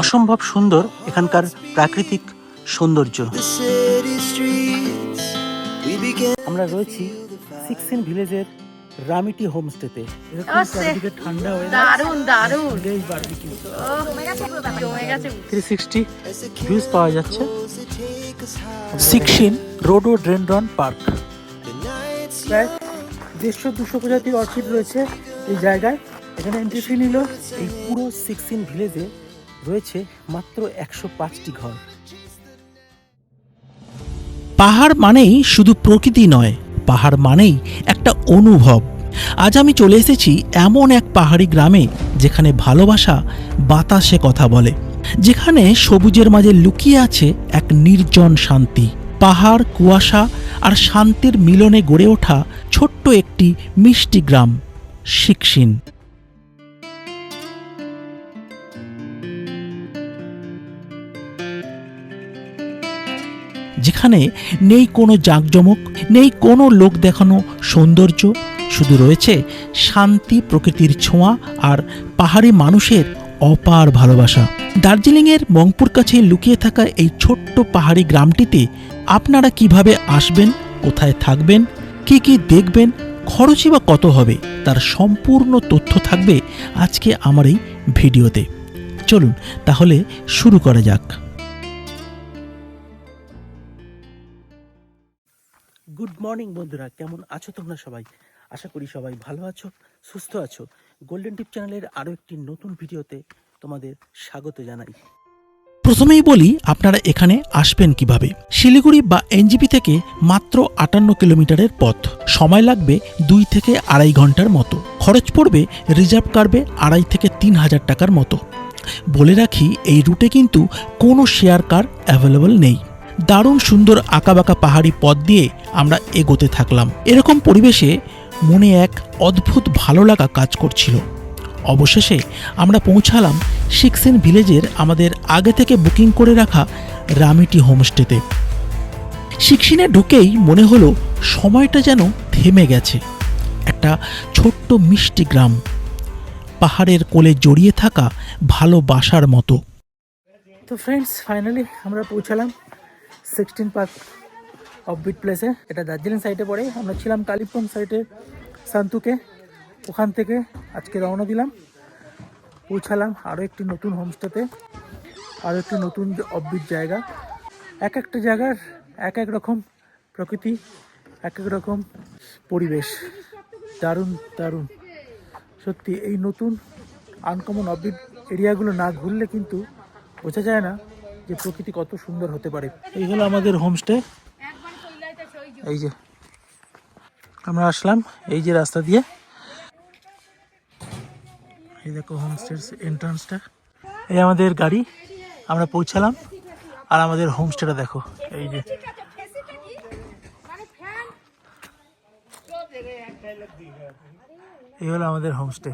অসম্ভব সুন্দর এখানকার প্রাকৃতিক সৌন্দর্য। আমরা রয়েছি সিক্সিন ভিলেজের রামিটি হোমস্টেতে। চারিদিকে ঠান্ডা হয়ে দারুণ দারুণ থ্রি সিক্সটি ভিউজ পাওয়া যাচ্ছে। Sixin rhododendron park. প্রায় দেড়শো দুশো প্রজাতির অর্চিড রয়েছে এই জায়গায়। এখানে এন্ট্রি ফি নিল। এই পুরো সিক্সিন ভিলেজে রয়েছে মাত্র একশো পাঁচটি ঘর। পাহাড় মানেই শুধু প্রকৃতি নয়, পাহাড় মানেই একটা অনুভব। আজ আমি চলে এসেছি এমন এক পাহাড়ি গ্রামে, যেখানে ভালোবাসা বাতাসে কথা বলে, যেখানে সবুজের মাঝে লুকিয়ে আছে এক নির্জন শান্তি। পাহাড়, কুয়াশা আর শান্তির মিলনে গড়ে ওঠা ছোট্ট একটি মিষ্টি গ্রাম শিকশিন যেখানে নেই কোনো জাঁকজমক, নেই কোনো লোক দেখানো সৌন্দর্য, শুধু রয়েছে শান্তি, প্রকৃতির ছোঁয়া আর পাহাড়ি মানুষের অপার ভালোবাসা। দার্জিলিংয়ের মংপুর কাছে লুকিয়ে থাকা এই ছোট্ট পাহাড়ি গ্রামটিতে আপনারা কীভাবে আসবেন, কোথায় থাকবেন, কি কি দেখবেন, খরচই বা কত হবে, তার সম্পূর্ণ তথ্য থাকবে আজকে আমার এই ভিডিওতে। চলুন, তাহলে শুরু করা যাক। গুড মর্নিং বন্ধুরা। কেমন আছো তোমরা সবাই? আশা করি সবাই ভালো আছো, সুস্থ আছো। গোল্ডেন টিপ চ্যানেলের আরও একটি নতুন ভিডিওতে তোমাদের স্বাগত জানাই। প্রথমেই বলি, আপনারা এখানে আসবেন কীভাবে? শিলিগুড়ি বা এনজিপি থেকে মাত্র আটান্ন কিলোমিটারের পথ। সময় লাগবে দুই থেকে আড়াই ঘণ্টার মতো। খরচ পড়বে রিজার্ভ কারবে আড়াই থেকে তিন হাজার টাকার মতো। বলে রাখি, এই রুটে কিন্তু কোনো শেয়ার কার অ্যাভেলেবল নেই। দারুণ সুন্দর আঁকাবাঁকা পাহাড়ি পথ দিয়ে আমরা এগোতে থাকলাম। এরকম পরিবেশে মনে এক অদ্ভুত ভালো লাগা কাজ করছিল। অবশেষে আমরা পৌঁছালাম সিক্সেন ভিলেজের আমাদের আগে থেকে বুকিং করে রাখা রামিটি হোমস্টেতে। সিক্সিনে ঢুকেই মনে হলো সময়টা যেন থেমে গেছে। একটা ছোট্ট মিষ্টি গ্রাম। পাহাড়ের কোলে জড়িয়ে থাকা ভালোবাসার মতো। তো ফ্রেন্ডস ফাইনালি আমরা পৌঁছালাম। সিক্সটিন পার্ক অফবিট প্লেসে এটা দার্জিলিং সাইডে পড়ে। আমরা ছিলাম কালিম্পং সাইডে সান্তুকে ওখান থেকে আজকে রওনা দিলাম। পৌঁছালাম আরও একটি নতুন হোমস্টেতে আরও একটি নতুন অফবিট জায়গা। এক একটা জায়গার এক এক রকম প্রকৃতি, এক এক রকম পরিবেশ। দারুণ দারুণ। সত্যি, এই নতুন আনকমন অফবিট এরিয়াগুলো না ঘুরলে কিন্তু বোঝা যায় না যে প্রকৃতি কত সুন্দর হতে পারে। এই হলো আমাদের হোমস্টে এই যে, আমরা আসলাম এই যে রাস্তা দিয়ে। এই দেখো হোমস্টের এন্ট্রান্সটা এই আমাদের গাড়ি, আমরা পৌঁছালাম। আর আমাদের হোমস্টেটা দেখো, এই যে। এই হলো আমাদের হোমস্টে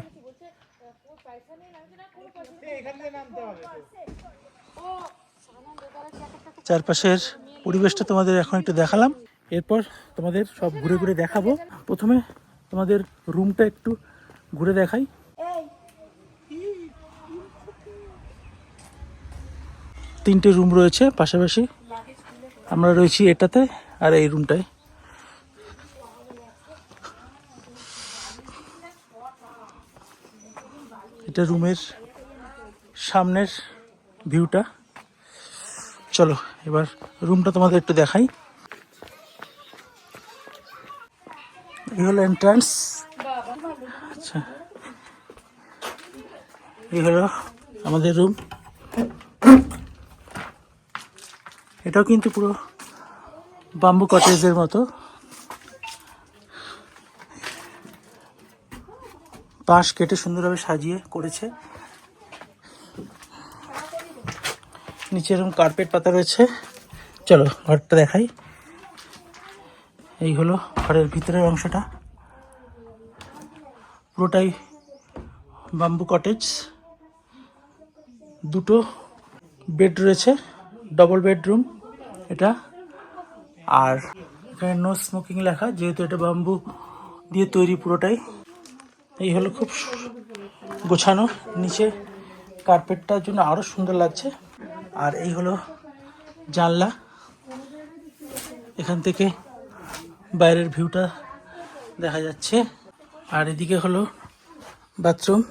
চারপাশের পরিবেশটা তোমাদের এখন একটু দেখালাম। এরপর তোমাদের সব ঘুরে ঘুরে দেখাবো। প্রথমে তোমাদের রুমটা একটু ঘুরে দেখাই। তিনটে রুম রয়েছে পাশাপাশি। আমরা রয়েছি এটাতে আর এই রুমটায় এটা রুমের সামনের ভিউটা চলো, এবার রুমটা তোমাদের একটু দেখাই। এই হলো এন্ট্রান্স আচ্ছা। এই হলো আমাদের রুম এটাও কিন্তু পুরো বাম্বু কটেজের মতো। বাঁশ কেটে সুন্দরভাবে সাজিয়ে করেছে। নিচে এরকম কার্পেট পাতা রয়েছে। চলো, ঘরটা দেখাই। এই হলো ঘরের ভিতরের অংশটা। পুরোটাই বাম্বু কটেজ দুটো বেড রয়েছে ডবল বেডরুম এটা। আর এখানে নো স্মোকিং লেখা, যেহেতু এটা বাম্বু দিয়ে তৈরি পুরোটাই। এই হলো খুব গোছানো, নিচে কার্পেটটার জন্য আরও সুন্দর লাগছে। আর এই হলো জানলা। এখান থেকে বাইরের ভিউটা দেখা যাচ্ছে। আর এদিকে হলো বাথরুম।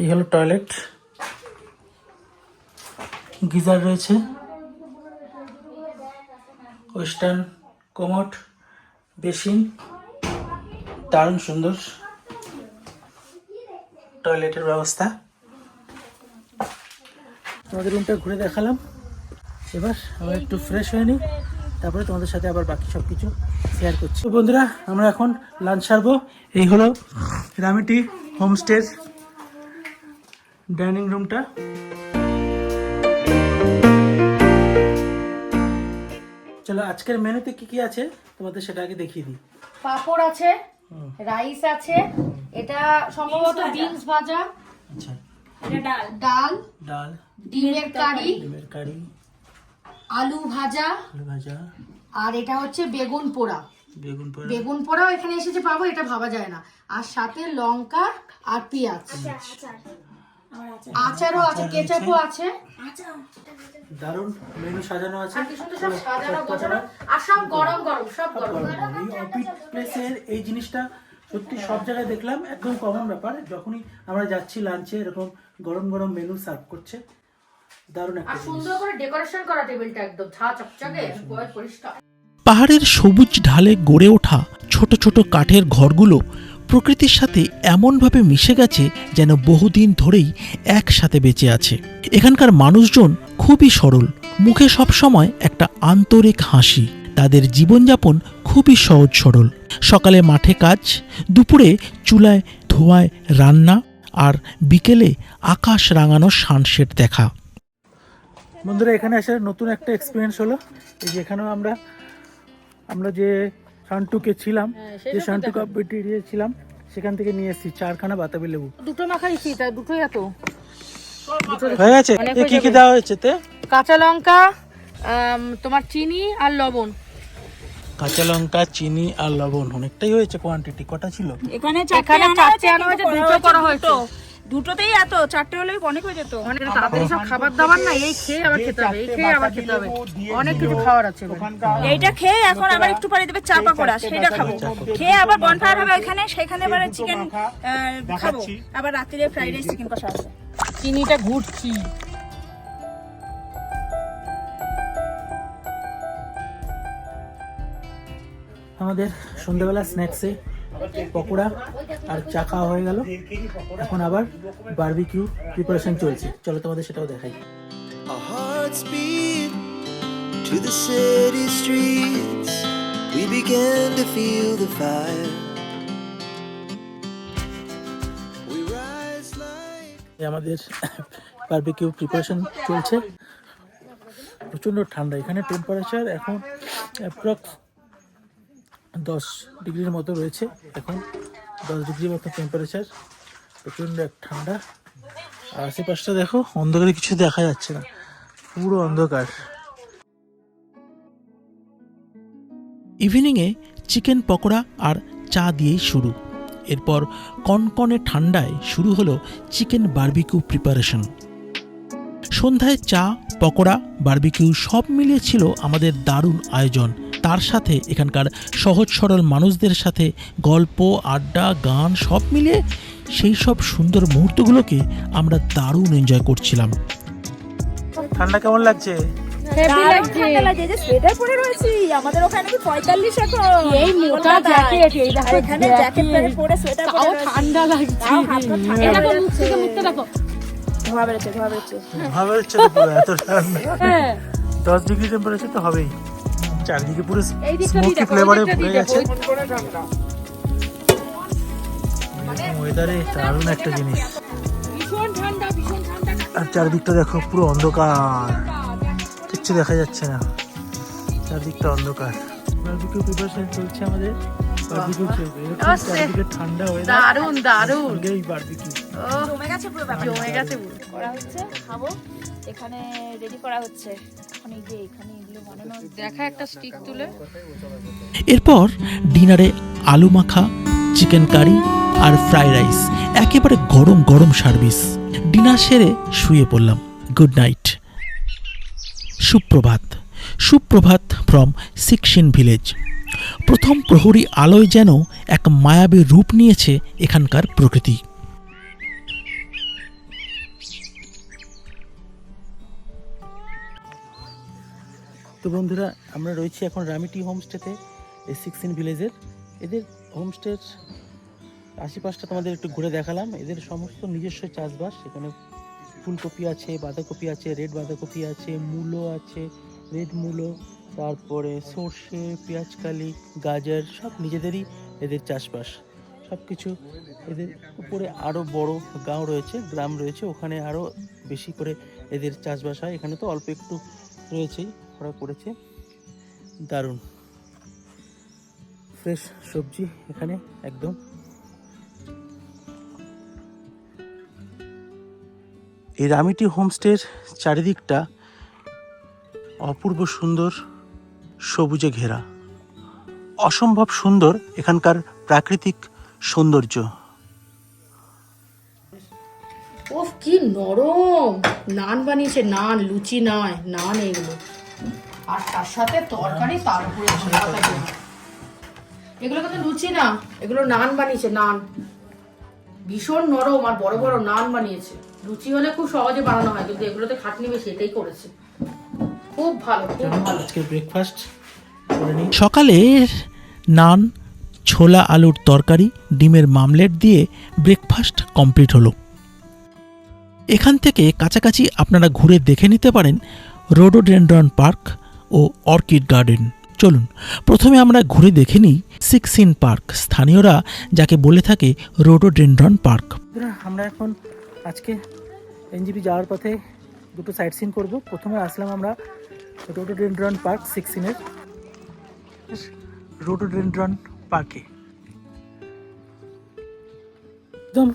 এই হলো টয়লেট। গিজার রয়েছে। ওয়েস্টার্ন কোমট, বেসিন, দারুণ সুন্দর। টয়লেটের ব্যবস্থা। তোমাদের রুমটা ঘুরে দেখালাম। এবার আমরা একটু ফ্রেশ হয়ে নিই। তারপরে তোমাদের সাথে আবার বাকি সব কিছু শেয়ার করছি বন্ধুরা আমরা এখন লাঞ্চ সারবো। এই হলো রামিটি হোমস্টের ডাইনিং রুমটা চলো আজকের মেনুতে কি কি আছে? তোমাদের সেটা আগে দেখিয়ে দিই। পাপড় আছে রাইস আছে এটা সম্ভবত বিনস ভাজা। আচ্ছা। ডাল। ডাল। ডিমের কারি। ডিমের কারি। আলু ভাজা। আলু ভাজা। আর এটা হচ্ছে বেগুন পোড়া। বেগুন পোড়া। বেগুন পোড়াও এখানে এসেছে পাবো এটা ভাবা যায় না। আর সাথে লঙ্কা আর পেঁয়াজ। আচারও আছে কেচাপও আছে। দারুণ মেনু সাজানো আছে। আর কি সুন্দর সব সাজানো গোছানো। আর সব গরম গরম সব গরম। এই জিনিসটা সত্যি সব জায়গায় দেখলাম একদম কমন ব্যাপার। যখনই আমরা যাচ্ছি লাঞ্চে এরকম গরম গরম মেনু সার্ভ করছে দারুণ একটা সুন্দর করে ডেকোরেশন করা টেবিলটা একদম ঝা চকচকে পরিষ্কার। পাহাড়ের সবুজ ঢালে গড়ে ওঠা ছোট ছোট কাঠের ঘরগুলো প্রকৃতির সাথে এমনভাবে মিশে গেছে যেন বহুদিন ধরেই একসাথে বেঁচে আছে। এখানকার মানুষজন খুবই সরল মুখে সবসময় একটা আন্তরিক হাসি। তাদের জীবনযাপন খুবই সহজ সরল। সকালে মাঠে কাজ দুপুরে চুলায় ধোয়ায় রান্না আর বিকেলে আকাশ রাঙানো সানসেট দেখা। বন্ধুরা এখানে আসার নতুন একটা এক্সপিরিয়েন্স হলো। এই যে এখানেও আমরা আমরা যে শান্টুকে ছিলাম যে শান্টু কাপেটিরিয়ে ছিলাম সেখান থেকে নিয়ে এসেছি চারখানা বাতাবি লেবু। দুটো মাখাইছি তা দুটোই এত? হয়ে গেছে? হয়ে কি কি দেওয়া হয়েছে তে? কাঁচা লঙ্কা তোমার চিনি আর লবণ। কাঁচা লঙ্কা চিনি আর লবণ। অনেকটাই হয়েছে কোয়ান্টিটি কটা ছিল? এখানে এখানে চারটে আনা হয়েছে দুটো করা হয়েছে দুটোতেই এত চারটে হলে অনেক হয়ে যেত। অনেক তাড়াতাড়ি সব খাবার দাবার না এই খেয়ে আবার খেতে হবে এই খেয়ে আবার খেতে হবে। অনেক কিছু খাওয়ার আছে এইটা খেয়ে এখন আবার একটু পরে দেবে চা পাকোড়া সেটা খাব। খেয়ে আবার বনফায়ার হবে ওখানে সেখানে এবার চিকেন খাব। আবার রাত্রিরে ফ্রাইড রাইস চিকেন কষা আছে চিনিটা ঘুরছি। আমাদের সন্ধ্যাবেলা স্ন্যাক্সে পকোড়া আর চা খাওয়া হয়ে গেল এখন আবার বারবিকিউ প্রিপারেশন চলছে চলো তোমাদের সেটাও দেখাই to the city streets. We began to feel the fire. We rise like এই আমাদের বারবিকিউ প্রিপারেশন চলছে প্রচণ্ড ঠান্ডা এখানে টেম্পারেচার এখন অ্যাপ্রক্স দশ ডিগ্রির মতো রয়েছে। এখন দশ ডিগ্রির মতো টেম্পারেচার প্রচণ্ড এক ঠান্ডা। আর আশেপাশটা দেখো, অন্ধকারে কিছু দেখা যাচ্ছে না। পুরো অন্ধকার। ইভিনিংয়ে চিকেন পকোড়া আর চা দিয়েই শুরু। এরপর কনকনে ঠান্ডায় শুরু হলো চিকেন বারবিকিউ প্রিপারেশন সন্ধ্যায় চা, পকোড়া বার্বিকিউ সব মিলিয়ে ছিল আমাদের দারুণ আয়োজন। তার সাথে এখানকার সহজ সরল মানুষদের সাথে গল্প আড্ডা গান সব মিলিয়ে সেই সব সুন্দর মুহূর্তগুলোকে আমরা দারুণ এনজয় করছিলাম। ঠান্ডা কেমন লাগছে? ঠান্ডা ধোঁয়া বেরোচ্ছে ধোঁয়া বেরোচ্ছে। এত ঠান্ডা। দশ ডিগ্রি টেম্পারেচার তো হবেই। চারিদিকে পুরো স্মোকি ফ্লেভারে ভরে গেছে। ওয়েদারে দারুণ একটা জিনিস। আর চারিদিকটা দেখো পুরো অন্ধকার। কিচ্ছু দেখা যাচ্ছে না। চারদিকটা অন্ধকার। বারবিকিউ প্রিপারেশন চলছে আমাদের। বারবিকিউ চলবে। চারদিকে ঠান্ডা হয়ে দারুণ দারুণ। এই বারবিকিউ জমে গেছে পুরো জমে গেছে। পুরো করা হচ্ছে খাব এখানে রেডি করা হচ্ছে। এখন এই যে এখানে এরপর ডিনারে আলু মাখা চিকেন কারি আর ফ্রাইড রাইস একেবারে গরম গরম সার্ভিস ডিনার সেরে শুয়ে পড়লাম। গুড নাইট সুপ্রভাত। সুপ্রভাত ফ্রম সিকশিন ভিলেজ প্রথম প্রহরী আলোয় যেন এক মায়াবী রূপ নিয়েছে এখানকার প্রকৃতি। তো বন্ধুরা, আমরা রয়েছি এখন রামিটি হোমস্টেতে, এই সিক্সিন ভিলেজের এদের হোমস্টের আশেপাশটা তোমাদের একটু ঘুরে দেখালাম। এদের সমস্ত নিজস্ব চাষবাস। এখানে ফুলকপি আছে, বাঁধাকপি আছে রেড বাঁধাকপি আছে, মূলো আছে রেড মূলো, তারপরে সর্ষে, পেঁয়াজকালি, গাজর, সব নিজেদেরই এদের চাষবাস। সব কিছু এদের উপরে আরও বড় গাঁও রয়েছে, গ্রাম রয়েছে। ওখানে আরও বেশি করে এদের চাষবাস হয়। এখানে তো অল্প একটু রয়েছেই। ওরা করেছে। দারুণ। ফ্রেশ সবজি এখানে একদম। এই রামিটি হোমস্টের চারিদিকটা অপূর্ব সুন্দর সবুজে ঘেরা। অসম্ভব সুন্দর এখানকার প্রাকৃতিক সৌন্দর্য। ওফ কি নরম! নান বানিয়েছে, নান, লুচি নয়, নান এগুলো। আর তার সাথে তরকারি তার উপরে এগুলো কিন্তু লুচি না এগুলো নান বানিয়েছে নান। ভীষণ নরম আর বড় বড় নান বানিয়েছে। লুচি হলে খুব সহজে বানানো হয় কিন্তু এগুলোতে খাটনি বেশি এটাই করেছে। খুব ভালো খুব ভালো। আজকে ব্রেকফাস্ট সকালের নান ছোলা আলুর তরকারি ডিমের মামলেট দিয়ে ব্রেকফাস্ট কমপ্লিট হলো। এখান থেকে কাছাকাছি আপনারা ঘুরে দেখে নিতে পারেন রোডোডেন্ড্রন পার্ক ও অর্কিড গার্ডেন। চলুন, প্রথমে আমরা ঘুরে দেখে নিই সিক্সিন পার্ক, স্থানীয়রা যাকে বলে থাকে রোডোডেন্ড্রন পার্ক। আমরা এখন আজকে এনজিপি যাওয়ার পথে দুটো সাইট সিন করব। প্রথমে আসলাম আমরা রোডোডেন্ড্রন পার্ক সিক্সিনের। রোডোডেন্ড্রন পার্কে। একদম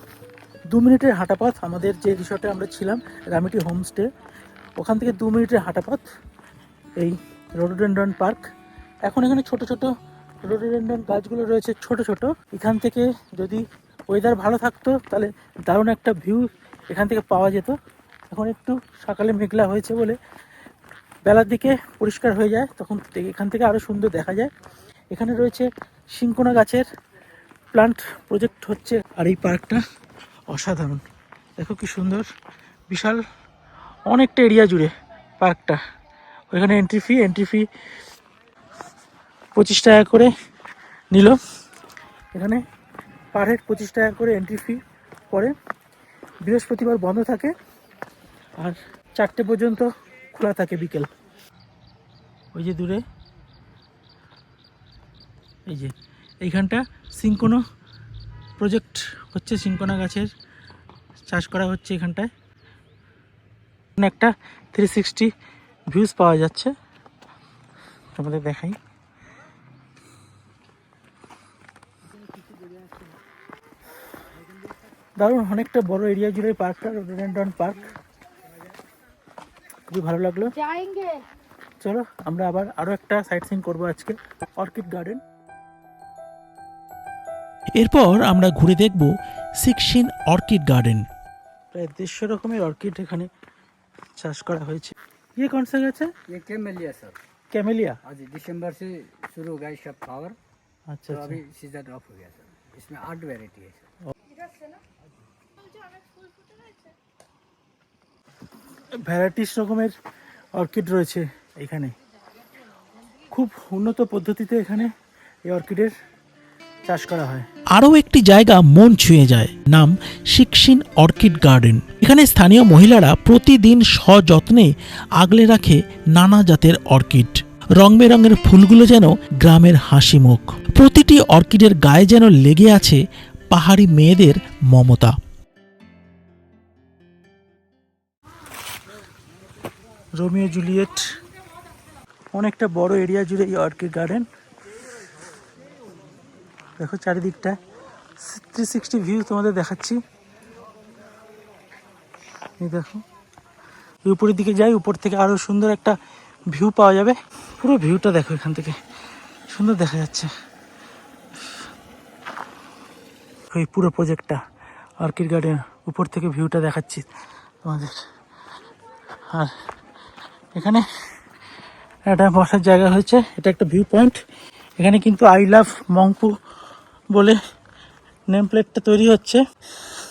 দু মিনিটের হাঁটা পথ আমাদের যে রিসর্টে আমরা ছিলাম, রামিটি হোমস্টে। ওখান থেকে দু মিনিটের হাঁটা পথ এই রোডোডেন্ড্রন পার্ক এখন এখানে ছোট ছোট রোডোডেন্ড্রন গাছগুলো রয়েছে, ছোট ছোট। এখান থেকে যদি ওয়েদার ভালো থাকতো, তাহলে দারুণ একটা ভিউ এখান থেকে পাওয়া যেত। এখন একটু সকালে মেঘলা হয়েছে বলে বেলার দিকে পরিষ্কার হয়ে যায়, তখন এখান থেকে আরও সুন্দর দেখা যায়। এখানে রয়েছে শিঙ্কোনা গাছের প্লান্ট প্রজেক্ট হচ্ছে, আর এই পার্কটা অসাধারণ। দেখো কি সুন্দর, বিশাল অনেকটা এরিয়া জুড়ে পার্কটা। ওইখানে এন্ট্রি ফি এন্ট্রি ফি পঁচিশ টাকা করে নিল। এখানে পার হেড পঁচিশ টাকা করে এন্ট্রি ফি পড়ে। বৃহস্পতিবার বন্ধ থাকে আর চারটে পর্যন্ত খোলা থাকে বিকেল। ওই যে দূরে। এই যে এইখানটা সিঙ্কোনো প্রজেক্ট হচ্ছে সিঙ্কোনা গাছের চাষ করা হচ্ছে এখানটায়। একটা থ্রি সিক্সটি ভিউজ পাওয়া যাচ্ছে। তোমাদের দেখাই। দারুণ অনেকটা বড় এরিয়া জুড়ে পার্কটা রোডোডেন্ড্রন পার্ক খুবই ভালো লাগল। চলো আমরা আবার আরও একটা সাইট সিন করব আজকে অর্কিড গার্ডেন এরপর আমরা ঘুরে দেখব সিক্সিন অর্কিড গার্ডেন প্রায় দেড়শো রকমের অর্কিড এখানে চাষ করা হয়েছে ইয়ে কোন সা গাছ ये कैमेलिया सर ক্যামেলিয়া आज दिसंबर से शुरू हो गया सब फ्लावर আচ্ছা तो আচ্ছা अभी सीजन ऑफ हो गया सर इसमें आठ वेराइटी है सर ভ্যারাইটিস রকমের অর্কিড রয়েছে এখানে খুব উন্নত পদ্ধতিতে এখানে এই অর্কিডের চাষ করা হয় আরও একটি জায়গা মন ছুঁয়ে যায়, নাম সিক্সিন অর্কিড গার্ডেন। এখানে স্থানীয় মহিলারা প্রতিদিন সযত্নে আগলে রাখে নানা জাতের অর্কিড। রং বেরঙের ফুলগুলো যেন গ্রামের হাসি মুখ প্রতিটি অর্কিডের গায়ে যেন লেগে আছে পাহাড়ি মেয়েদের মমতা। রোমিও জুলিয়েট, অনেকটা বড় এরিয়া জুড়ে এই অর্কিড গার্ডেন। দেখো চারিদিকটা। থ্রি সিক্সটি ভিউ তোমাদের দেখাচ্ছি। এই দেখো। উপরের দিকে যাই, উপর থেকে আরও সুন্দর একটা ভিউ পাওয়া যাবে। পুরো ভিউটা দেখো এখান থেকে। সুন্দর দেখা যাচ্ছে। ওই পুরো প্রজেক্টটা অর্কিড গার্ডেন, উপর থেকে ভিউটা দেখাচ্ছি তোমাদের। আর এখানে একটা বসার জায়গা হয়েছে। এটা একটা ভিউ পয়েন্ট এখানে কিন্তু আই লাভ মংপু বলে নেম প্লেটটা তৈরি হচ্ছে।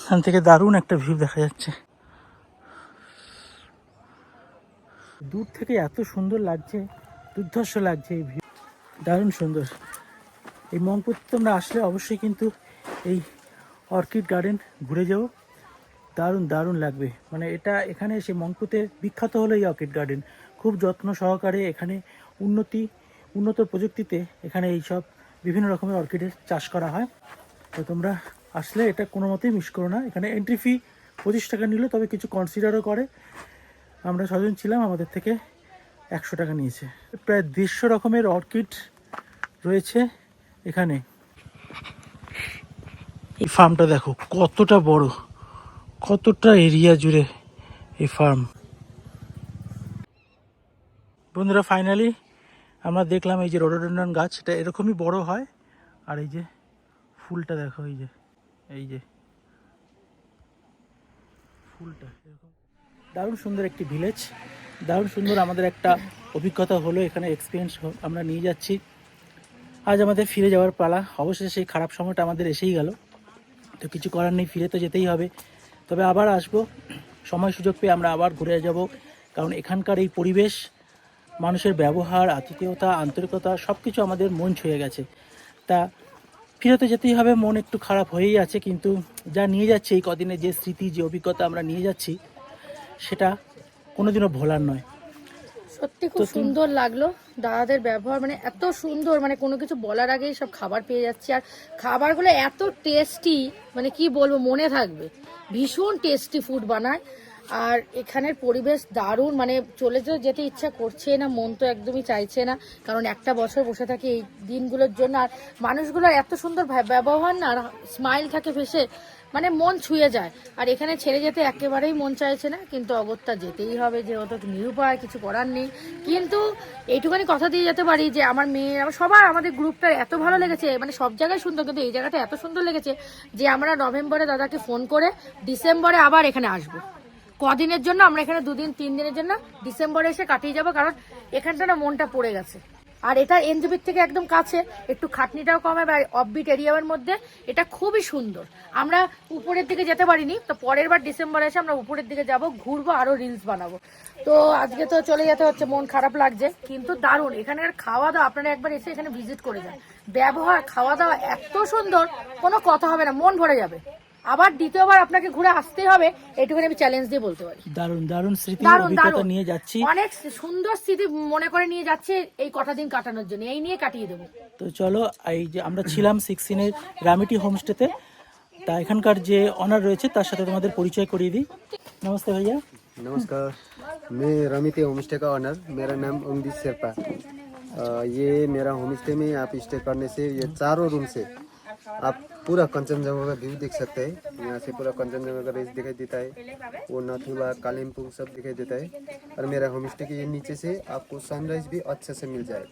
এখান থেকে দারুণ একটা ভিউ দেখা যাচ্ছে। দূর থেকে এত সুন্দর লাগছে, দুর্ধর্ষ লাগছে এই ভিউ। দারুণ সুন্দর। এই মংপুর তোমরা আসলে অবশ্যই কিন্তু এই অর্কিড গার্ডেন ঘুরে যাও। দারুণ দারুণ লাগবে। মানে এটা এখানে এসে মংপুতে বিখ্যাত হলো এই অর্কিড গার্ডেন। খুব যত্ন সহকারে এখানে উন্নতি, উন্নত প্রযুক্তিতে এখানে এই সব বিভিন্ন রকমের অর্কিডের চাষ করা হয়। তো তোমরা আসলে এটা কোনো মতেই মিস করো না। এখানে এন্ট্রি ফি পঁচিশ টাকা নিল তবে কিছু কনসিডারও করে। আমরা ছজন ছিলাম, আমাদের থেকে একশো টাকা নিয়েছে। প্রায় দেড়শো রকমের অর্কিড রয়েছে এখানে। এই ফার্মটা দেখো, কতটা বড়, কতটা এরিয়া জুড়ে এই ফার্ম বন্ধুরা ফাইনালি আমরা দেখলাম এই যে রোডোডেন্ড্রন গাছ, এটা এরকমই বড় হয়। আর এই যে ফুলটা দেখো, এই যে এই যে ফুলটা এরকম। দারুণ সুন্দর একটি ভিলেজ দারুণ সুন্দর আমাদের একটা অভিজ্ঞতা হলো, এখানে এক্সপিরিয়েন্স আমরা নিয়ে যাচ্ছি। আজ আমাদের ফিরে যাওয়ার পালা। অবশেষে সেই খারাপ সময়টা আমাদের এসেই গেল। তো কিছু করার নেই, ফিরে তো যেতেই হবে। তবে আবার আসব। সময় সুযোগ পেয়ে আমরা আবার ঘুরে যাব। কারণ এখানকার এই পরিবেশ মানুষের ব্যবহার আতিথেয়তা আন্তরিকতা সব কিছু আমাদের মন ছুঁয়ে গেছে। তা ফিরে তো যেতেই হবে মন একটু খারাপ হয়েই আছে কিন্তু যা নিয়ে যাচ্ছে এই কদিনে যে স্মৃতি যে অভিজ্ঞতা আমরা নিয়ে যাচ্ছি সেটা কোনোদিনও ভোলার নয়। সত্যি খুব সুন্দর লাগল। দাদাদের ব্যবহার মানে এত সুন্দর মানে কোনো কিছু বলার আগেই সব খাবার পেয়ে যাচ্ছি। আর খাবারগুলো এত টেস্টি মানে কি বলব মনে থাকবে। ভীষণ টেস্টি ফুড বানায়। আর এখানের পরিবেশ দারুণ মানে চলে যেতে ইচ্ছা করছে না, মন তো একদমই চাইছে না, কারণ একটা বছর বসে থাকি এই দিনগুলোর জন্য, আর মানুষগুলোর এত সুন্দর ব্যবহার না, আর স্মাইল থাকে ফেসে মানে মন ছুঁয়ে যায়। আর এখানে ছেড়ে যেতে একেবারেই মন চাইছে না, কিন্তু অগত্যা যেতেই হবে, যেহেতু নিরুপায় কিছু করার নেই। কিন্তু এইটুখানি কথা দিয়ে যেতে পারি যে, আমার মেয়ে সবার, আমাদের গ্রুপটা এত ভালো লেগেছে মানে সব জায়গায় সুন্দর, কিন্তু এই জায়গাটা এত সুন্দর লেগেছে যে, আমরা নভেম্বরে দাদাকে ফোন করে, ডিসেম্বরে আবার এখানে আসব। কদিনের জন্য, আমরা এখানে দুদিন, তিন দিনের জন্য ডিসেম্বরে এসে কাটিয়ে যাব, কারণ এখানটা না মনটা পড়ে গেছে। আর এটা এনজিবির থেকে একদম কাছে, একটু খাটনিটাও কম হবে অফবিট এরিয়ার মধ্যে এটা খুবই সুন্দর। আমরা উপরের দিকে যেতে পারিনি, তো পরের বার ডিসেম্বরে এসে আমরা উপরের দিকে যাব, ঘুরবো, আরও রিলস বানাবো। তো আজকে তো চলে যেতে হচ্ছে, মন খারাপ লাগছে, কিন্তু দারুণ। এখানের খাওয়া দাওয়া আপনারা একবার এসে এখানে ভিজিট করে যান। ব্যবহার খাওয়া দাওয়া এত সুন্দর, কোনো কথা হবে না, মন ভরে যাবে। আবার দ্বিতীয়বার আপনাকে ঘুরে আসতেই হবে এটুকুনি আমি চ্যালেঞ্জ দিয়ে বলতে পারি দারুণ দারুণ স্মৃতি দারুণ অভিজ্ঞতা দারুণ নিয়ে যাচ্ছি অনেক সুন্দর স্মৃতি মনে করে নিয়ে যাচ্ছে এই কটা দিন কাটানোর জন্য এই নিয়ে কাটিয়ে দেবো তো চলো এই যে আমরা ছিলাম সিক্সিনের রামিটি হোমস্টেতে তা এখানকার যে অনার রয়েছে তার সাথে তোমাদের পরিচয় করিয়ে দিই নমস্তে ভাইয়া नमस्कार मैं रमित होम स्टे का ऑनर मेरा नाम ओमदीप शेरपा अ, ये मेरा होम स्टे में आप स्टे करने से ये चारों रूम से आप पूरा कंचनजंगा का व्यू देख सकते हैं। यहाँ से पूरा कंचनजंगा का रेस दिखाई देता है। वो नथुला, कालिम्पोंग सब दिखाई देता है। और मेरा होम स्टे के ये नीचे से आपको सनराइज भी अच्छे से मिल जाए।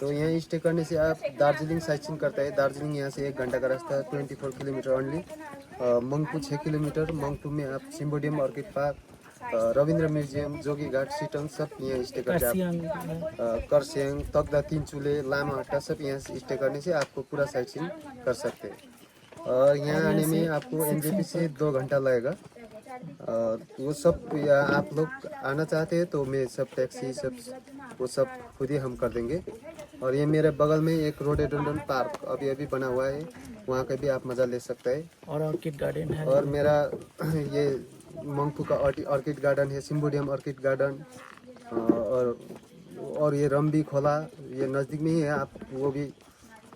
तो यहाँ स्टे करने से आप दार्जिलिंग साइचिंग करता है। दार्जिलिंग यहाँ से एक घंटा का रास्ता है twenty four kilometre only Mungpoo छः किलोमीटर मंगपू में आप cymbidium orchid park Ravindra Jogi Jogighat Sittong सब यहाँ स्टे करके करसियांग तकदा चूल्हे लामा हट्टा सब यहाँ स्टे करने से आपको पूरा साइट सीन कर सकते। हैं और यहाँ आने में आपको एनजेपी से दो घंटा लगेगा। और वो सब आप लोग आना चाहते हैं तो मैं सब टैक्सी सब वो सब खुद ही हम कर देंगे। और ये मेरे बगल में एक रोड एडेंडन पार्क। अभी अभी बना हुआ है। वहाँ का भी आप मज़ा ले सकते हैं। और गार्डन है। और मेरा ये मंगपू का ऑर्कि- ऑर्किड गार्डन है सिम्बोडियम ऑर्किड गार्डन और और ये रम्बी खोला ये नज़दीक में ही है आप वो भी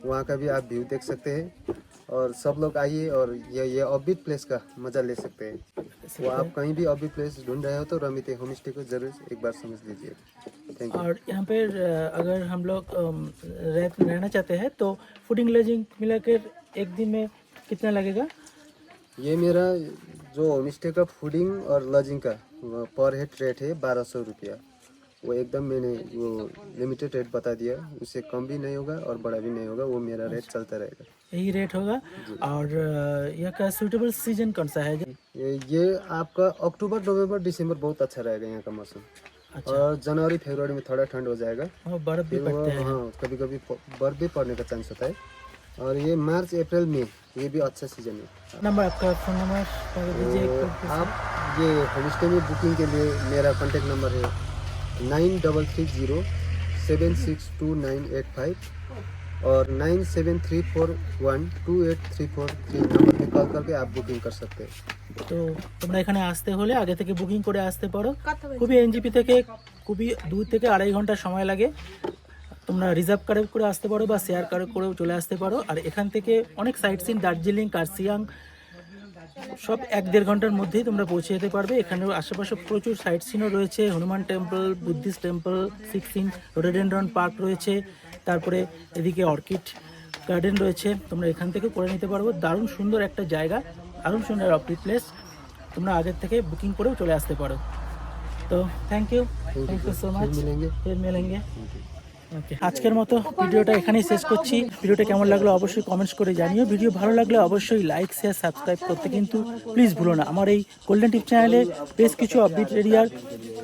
वहाँ का भी आप व्यू देख सकते हैं। और सब लोग आइए और ये ये ऑबिट प्लेस का मज़ा ले सकते हैं। वो आप कहीं भी ऑबिट प्लेस ढूंढ रहे हो तो रमिते होम स्टे को ज़रूर एक बार समझ लीजिए। थैंक यू और यहाँ पे अगर हम लोग रह, रहना चाहते हैं तो फूडिंग लॉजिंग मिलाकर एक दिन में कितना लगेगा? ये मेरा जो होम स्टे का फूडिंग और लॉजिंग का पर हेड रेट है बारह सौ रुपया। वो एकदम मैंने वो लिमिटेड रेट बता दिया। उससे कम भी नहीं होगा और बड़ा भी नहीं होगा वो मेरा रेट चलता रहेगा। यही रेट होगा? और यहाँ का सूटेबल सीज़न कौन सा है? ये ये आपका अक्टूबर नवंबर दिसंबर बहुत अच्छा रहेगा यहाँ का मौसम। अच्छा। और जनवरी फरवरी में थोड़ा ठंड हो जाएगा। बर्फ़ भी पड़ते हैं। हाँ कभी कभी बर्फ़ भी पड़ने का चांस होता है। और ये मार्च अप्रैल मई। ये भी अच्छा सीजन है नंबर आपका फ़ोन नंबर बता दीजिए एक बार। आप ये होमस्टे में बुकिंग के लिए मेरा कांटेक्ट नंबर है nine double three zero seven six two nine eight five और nine seven three four one two eight three four three number पे कॉल करके आप बुकिंग कर सकते हैं তো তোমরা এখানে আসতে হলে আগে থেকে বুকিং করে আসতে পারো খুবই এনজিপি থেকে খুবই দু থেকে আড়াই ঘন্টা সময় লাগে তোমরা রিজার্ভ কারে করে আসতে পারো বা শেয়ার কারে করেও চলে আসতে পারো। আর এখান থেকে অনেক সাইট সিন দার্জিলিং কার্সিয়াং সব এক দেড় ঘণ্টার মধ্যেই তোমরা পৌঁছে যেতে পারবে। এখানে আশেপাশে প্রচুর সাইট সিনও রয়েছে। Hanuman temple Buddhist temple Sixin রন পার্ক রয়েছে। তারপরে এদিকে অর্কিড গার্ডেন রয়েছে। তোমরা এখান থেকে করে নিতে পারব দারুণ সুন্দর একটা জায়গা দারুণ সুন্দর অপটি প্লেস তোমরা আগের থেকে বুকিং করেও চলে আসতে পারো। তো thank you thank you so much ফের মেলেঙ্গে। আজকের মতো ভিডিওটা এখানেই শেষ করছি। ভিডিওটা কেমন লাগল অবশ্যই কমেন্টস করে জানিও। ভিডিও ভালো লাগলে অবশ্যই লাইক শেয়ার সাবস্ক্রাইব করতে কিন্তু প্লিজ ভুলো না। আমার এই গোল্ডেন টিপ চ্যানেলে বেশ কিছু আপডেট এরিয়ার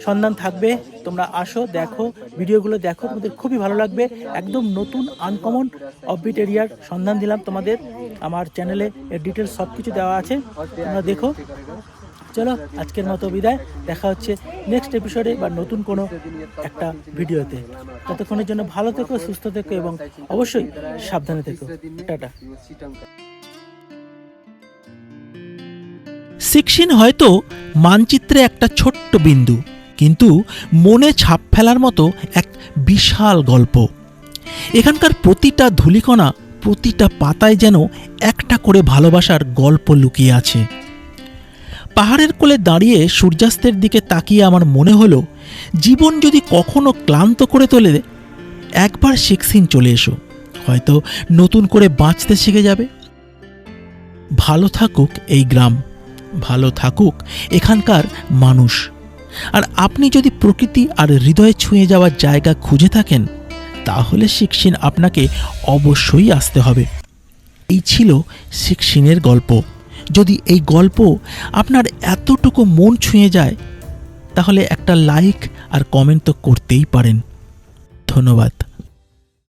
সন্ধান থাকবে। তোমরা আসো, দেখো, ভিডিওগুলো দেখো, তোমাদের খুবই ভালো লাগবে। একদম নতুন আনকমন অফবিট এরিয়ার সন্ধান দিলাম তোমাদের। আমার চ্যানেলে এর ডিটেলস সব কিছু দেওয়া আছে। তোমরা দেখো। চলো, আজকের মতো বিদায়। দেখা হচ্ছে নেক্সট এপিসোডে বা নতুন কোনো একটা ভিডিওতে ততক্ষণের জন্য ভালো থেকো, সুস্থ থেকো এবং অবশ্যই সাবধানে থেকো। টাটা। সিকশিন হয়তো মানচিত্রে একটা ছোট্ট বিন্দু, কিন্তু মনে ছাপ ফেলার মতো এক বিশাল গল্প। এখানকার প্রতিটা ধুলিকণা, প্রতিটা পাতায় যেন একটা করে ভালোবাসার গল্প লুকিয়ে আছে। পাহাড়ের কোলে দাঁড়িয়ে সূর্যাস্তের দিকে তাকিয়ে আমার মনে হলো, জীবন যদি কখনো ক্লান্ত করে তোলে, একবার সিকসিন চলে এসো। হয়তো নতুন করে বাঁচতে শিখে যাবে। ভালো থাকুক এই গ্রাম, ভালো থাকুক এখানকার মানুষ। আর আপনি যদি প্রকৃতি আর হৃদয়ে ছুঁয়ে যাওয়ার জায়গা খুঁজে থাকেন, তাহলে সিকশিন আপনাকে অবশ্যই আসতে হবে। এই ছিল সিকশিনের গল্প। যদি এই গল্প আপনার এতটুকু মন ছুঁয়ে যায়, তাহলে একটা লাইক আর কমেন্ট তো করতেই পারেন। ধন্যবাদ।